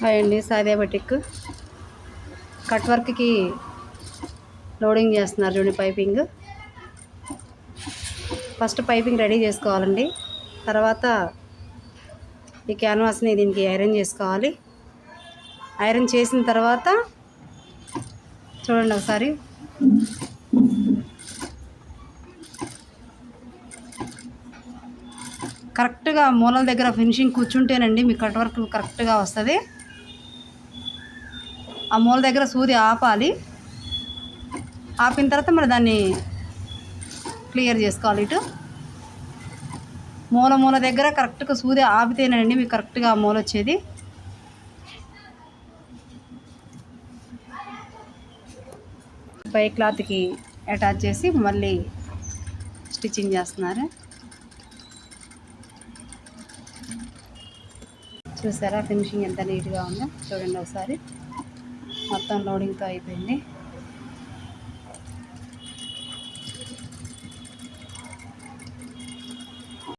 Hi అండి సాదే batik. Cut వర్క్కి లోడింగ్ చేస్తున్నారు చూడండి పైపింగ్. ఫస్ట్ పైపింగ్ రెడీ చేసుకోవాలండి. తర్వాత ఈ క్యాన్వాస్ని దీనికి ఐరన్ చేసుకోవాలి. ఐరన్ చేసిన తర్వాత చూడండి ఒకసారి. కరెక్ట్గా మూలల దగ్గర ఫినిషింగ్ కూర్చుంటేనండి మీ కట్ వర్క్ కరెక్ట్గా వస్తుంది. ఆ మూల దగ్గర సూది ఆపాలి. ఆపిన తర్వాత మరి దాన్ని క్లియర్ చేసుకోవాలి ఇటు. మూల మూల దగ్గర కరెక్ట్గా సూది ఆపితేనండి మీకు కరెక్ట్గా ఆ మూల వచ్చేది. పై క్లాత్కి అటాచ్ చేసి మళ్ళీ స్టిచ్చింగ్ చేస్తున్నారు. చూసారా ఫినిషింగ్ ఎంత నీట్గా ఉందో చూడండి ఒకసారి. మొత్తం లోడింగ్తో అయిపోయింది.